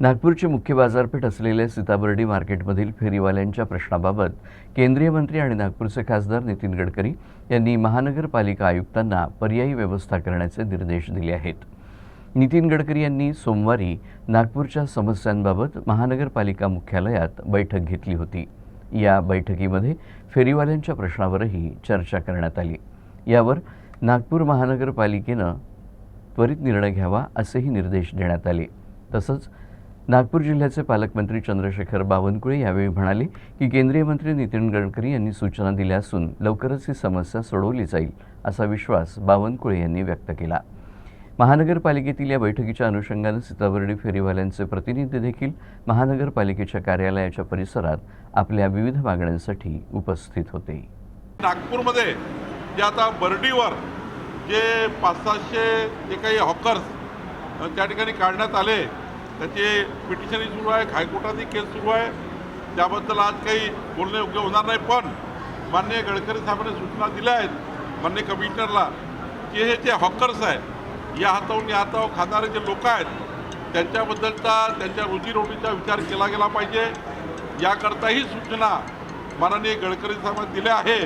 नागपूरची मुख्य बाजारपेठ असलेल्या सीताबर्डी मार्केटमधील फेरीवाल्यांच्या प्रश्नाबाबत केंद्रीय मंत्री आणि नागपूरचे खासदार नितीन गडकरी यांनी महानगरपालिका आयुक्तांना पर्यायी व्यवस्था करण्याचे निर्देश दिले आहेत. नितीन गडकरी यांनी सोमवारी नागपूरच्या समस्यांबाबत महानगरपालिका मुख्यालयात बैठक घेतली होती. या बैठकीमध्ये फेरीवाल्यांच्या प्रश्नावरही चर्चा करण्यात आली. यावर नागपूर महानगरपालिकेनं त्वरित निर्णय घ्यावा असेही निर्देश देण्यात आले. तसंच नागपूर जिल्ह्याचे पालकमंत्री चंद्रशेखर बावनकुळे यावेळी म्हणाले की केंद्रीय मंत्री नितीन गडकरी यांनी सूचना दिल्या असून लवकरच ही समस्या सोडवली जाईल असा विश्वास बावनकुळे यांनी व्यक्त केला. महानगरपालिकेतील या बैठकीच्या अनुषंगानं सीताबर्डी फेरीवाल्यांचे प्रतिनिधी देखील महानगरपालिकेच्या कार्यालयाच्या परिसरात आपल्या विविध मागण्यांसाठी उपस्थित होते. नागपूरमध्ये जे आता बर्डीवर जे पाच सातशे जे काही हॉकर्स त्या ठिकाणी काढण्यात आले त्याचे पिटिशनही सुरू आहे हायकोर्टातही केस सुरू आहे. त्याबद्दल आज काही बोलणे योग्य होणार नाही पण माननीय गडकरी साहेबांनी सूचना दिल्या आहेत माननीय कमिशनरला की हे जे हॉकर्स आहे या हाताहून या हातावर खाणारे जे लोक आहेत त्यांच्याबद्दलचा त्यांच्या रोजीरोटीचा विचार केला गेला पाहिजे. याकरताही सूचना माननीय गडकरी साहेबांनी दिल्या आहे